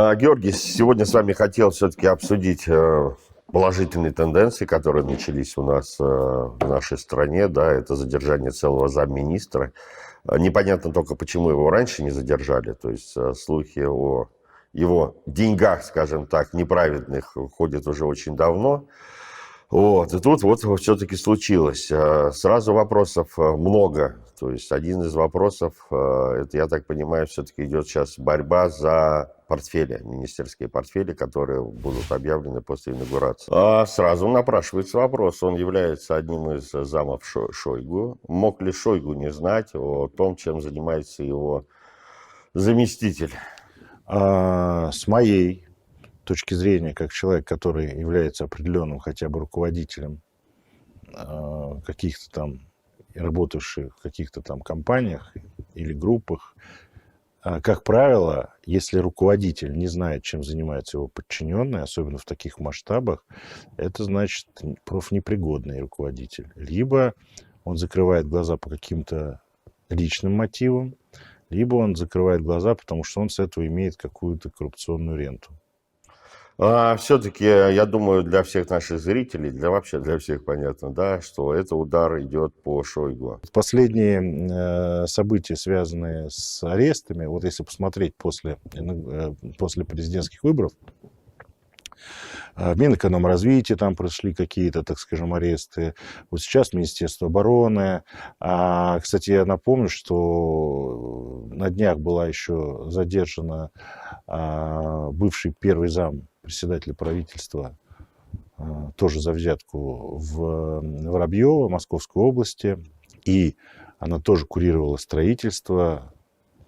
А, Георгий, сегодня с вами хотел все-таки обсудить э, положительные тенденции, которые начались у нас э, в нашей стране. Да, это задержание целого замминистра. Э, Непонятно только, почему его раньше не задержали. То есть э, слухи о его деньгах, скажем так, неправедных ходят уже очень давно. Вот, и тут вот все-таки случилось. Сразу вопросов много. То есть один из вопросов, это, я так понимаю, все-таки идет сейчас борьба за портфели, министерские портфели, которые будут объявлены после инаугурации. А сразу напрашивается вопрос, он является одним из замов Шо- Шойгу. Мог ли Шойгу не знать о том, чем занимается его заместитель? А, с моей точки зрения, как человек, который является определенным хотя бы руководителем а, каких-то там работавших в каких-то там компаниях или группах, как правило, если руководитель не знает, чем занимается его подчиненный, особенно в таких масштабах, это значит профнепригодный руководитель. Либо он закрывает глаза по каким-то личным мотивам, либо он закрывает глаза, потому что он с этого имеет какую-то коррупционную ренту. А, все-таки, я думаю, для всех наших зрителей, для вообще для всех понятно, да, что это удар идет по Шойгу. Последние э, события, связанные с арестами, вот если посмотреть после, э, после президентских выборов, э, в Минэкономразвития там прошли какие-то, так скажем, аресты. Вот сейчас Министерство обороны. А, кстати, я напомню, что на днях была еще задержана а, бывший первый зам председателя правительства, а, тоже за взятку в Воробьево, Московской области. И она тоже курировала строительство,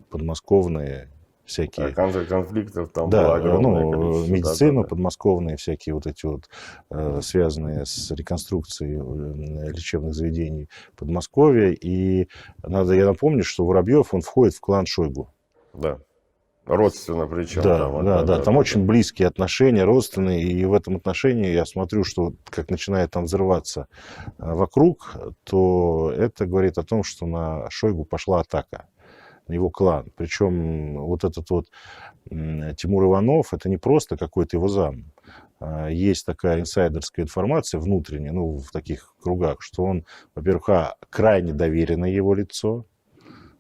подмосковные всякие А конф- конфликтов там да, было огромное ну, количество. медицину, Да-да-да. подмосковные всякие вот эти вот, э, связанные с реконструкцией э, лечебных заведений Подмосковья. И надо, я напомню, что Воробьев, он входит в клан Шойгу. Да. Родственно причем. да, там, вот, да, да, там да. очень близкие отношения, родственные, и в этом отношении я смотрю, что как начинает там взрываться э, вокруг, то это говорит о том, что на Шойгу пошла атака, его клан. Причем вот этот вот Тимур Иванов, это не просто какой-то его зам. А, Есть такая инсайдерская информация внутренняя, ну, в таких кругах, что он, во-первых, а, крайне доверенное его лицо,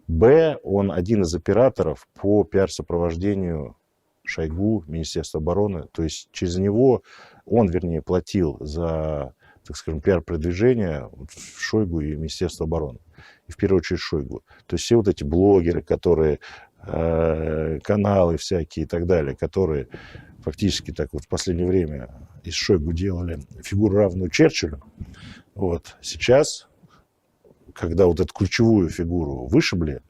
Б, он один из операторов по пиар-сопровождению Шойгу, Министерства обороны. То есть через него он, вернее, платил за, так скажем, пиар-продвижение Шойгу и Министерство обороны. И в первую очередь Шойгу. То есть все вот эти блогеры, которые, э, каналы всякие и так далее, которые фактически так вот в последнее время из Шойгу делали фигуру равную Черчиллю, вот, сейчас когда вот эту ключевую фигуру вышибли,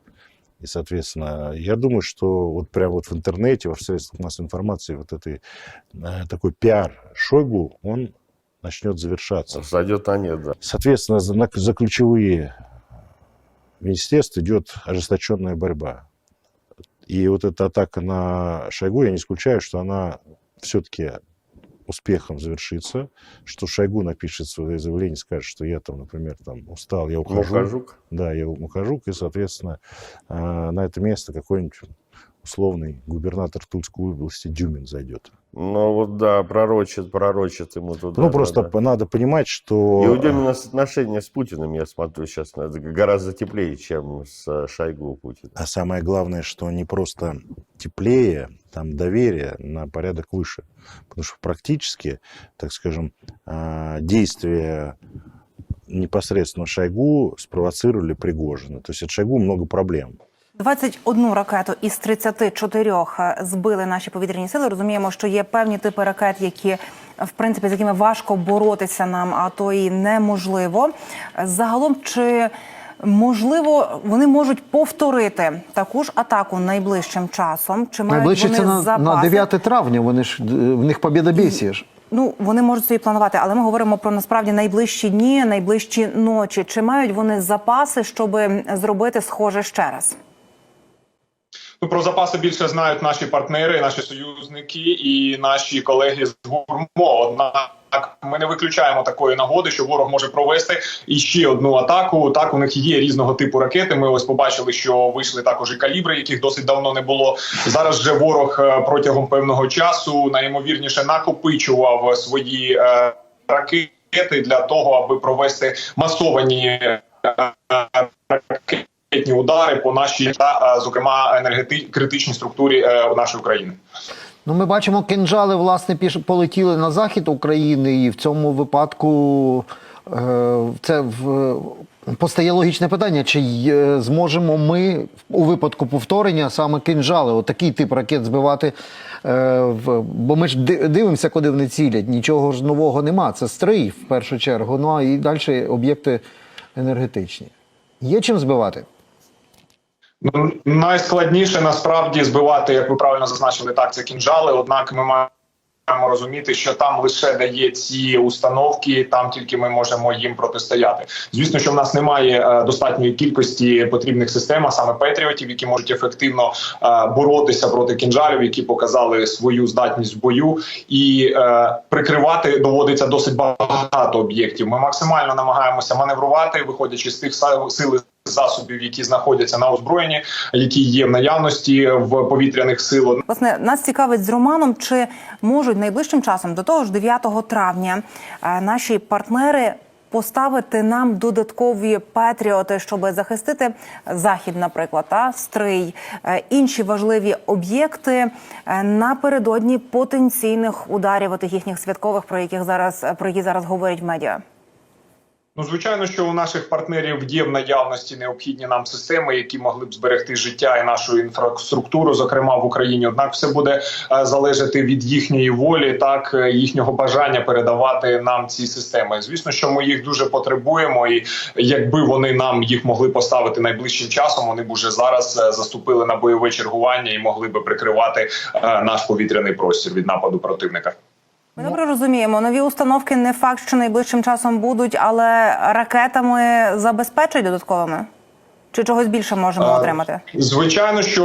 и, соответственно, я думаю, что вот прямо вот в интернете, во средствах массовой информации, вот этой э, такой пиар Шойгу, он начнет завершаться. Сойдет на нет, да. Соответственно, за, за ключевые министерств идет ожесточенная борьба. И вот эта атака на Шойгу, я не исключаю, что она все-таки успехом завершится, что Шойгу напишет свое заявление, скажет, что я там, например, там устал, я ухожу. Мухажук. Да, я ухожу, и, соответственно, а, на это место какой-нибудь условный губернатор Тульской области Дюмин зайдет. Ну вот да, пророчит, пророчит ему туда. ну, просто да. надо понимать, что... И у Демина отношения с Путиным, я смотрю, сейчас гораздо теплее, чем с э, Шойгу Путина. А самое главное, что не просто теплее, там доверие на порядок выше. Потому что практически, так скажем, а, действия непосредственно Шойгу спровоцировали Пригожина. То есть от Шойгу много проблем. 21 ракету із 34 збили наші повітряні сили. Розуміємо, що є певні типи ракет, які в принципі з якими важко боротися нам, а то і неможливо. Загалом, чи можливо вони можуть повторити таку ж атаку найближчим часом? Чи мають Найближче вони це на, запаси? на 9 травня. Вони ж е, в них побєдобєсія ж. Ну вони можуть собі планувати, але ми говоримо про насправді найближчі дні, найближчі ночі. Чи мають вони запаси, щоб зробити схоже ще раз? Ну про запаси більше знають наші партнери, наші союзники і наші колеги з гурмо. Однак ми не виключаємо такої нагоди, що ворог може провести іще одну атаку. Так у них є різного типу ракети. Ми ось побачили, що вийшли також і калібри, яких досить давно не було. Зараз же ворог е, протягом певного часу найімовірніше накопичував свої е, ракети для того, аби провести масовані. е, Ракетні удари по нашій та е, зокрема енергети критичній структурі е, нашої країни. Ну, ми бачимо, кинджали власне піш... полетіли на захід України, і в цьому випадку е, це в... постає логічне питання: чи зможемо ми у випадку повторення саме кинджали, отакий тип ракет збивати? В... Бо ми ж дивимося, куди вони цілять. Нічого ж нового нема. Це стрий в першу чергу. Ну а і далі об'єкти енергетичні. Є чим збивати? Ну, найскладніше насправді збивати, як ви правильно зазначили, так це кінжали. Однак ми маємо розуміти, що там лише дає ці установки, там тільки ми можемо їм протистояти. Звісно, що в нас немає е, достатньої кількості потрібних систем, а саме петріотів, які можуть ефективно е, боротися проти кінжалів, які показали свою здатність в бою, і е, прикривати доводиться досить багато об'єктів. Ми максимально намагаємося маневрувати, виходячи з тих сил. Засобів, які знаходяться на озброєнні, які є в наявності в повітряних сил. Власне, нас цікавить з Романом, чи можуть найближчим часом, до того ж 9 травня, е, наші партнери поставити нам додаткові патріоти, щоб захистити захід, наприклад, та стрий, е, інші важливі об'єкти е, напередодні потенційних ударів отих їхніх святкових, про яких зараз про які зараз говорять медіа. Ну, звичайно, що у наших партнерів є в наявності необхідні нам системи, які могли б зберегти життя і нашу інфраструктуру, зокрема в Україні. Однак, все буде е, залежати від їхньої волі, так е, їхнього бажання передавати нам ці системи. Звісно, що ми їх дуже потребуємо, і якби вони нам їх могли поставити найближчим часом, вони б уже зараз е, заступили на бойове чергування і могли би прикривати наш повітряний простір від нападу противника. Ми добре розуміємо, нові установки не факт, що найближчим часом будуть, але ракетами забезпечать додатковими. Чи чогось більше можемо Е, отримати? Звичайно, що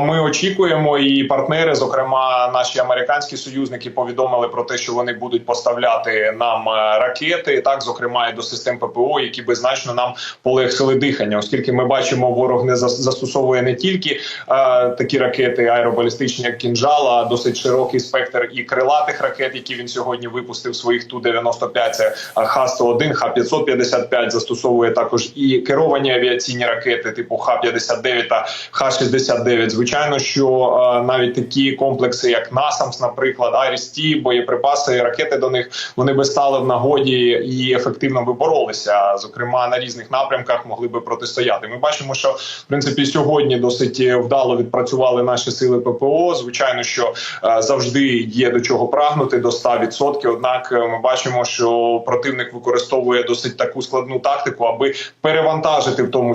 е, ми очікуємо, і партнери, зокрема наші американські союзники, повідомили про те, що вони будуть поставляти нам е, ракети, так зокрема і до систем ППО, які би значно нам полегшили дихання, оскільки ми бачимо, ворог не зас- застосовує не тільки е, такі ракети аеробалістичні, як кінжал, а досить широкий спектр і крилатих ракет, які він сьогодні випустив своїх ту 95 Це Х-101, Х-555, застосовує також і керовані авіаційні ракети типу Х-59 та Х-69. Звичайно, що е, навіть такі комплекси, як НАСАМС, наприклад, Айріс-Ті, боєприпаси, ракети до них вони би стали в нагоді і ефективно би боролися. Зокрема, на різних напрямках могли би протистояти. Ми бачимо, що в принципі сьогодні досить вдало відпрацювали наші сили ППО. Звичайно, що е, завжди є до чого прагнути до 100%. Однак е, ми бачимо, що противник використовує досить таку складну тактику, аби перевантажити в тому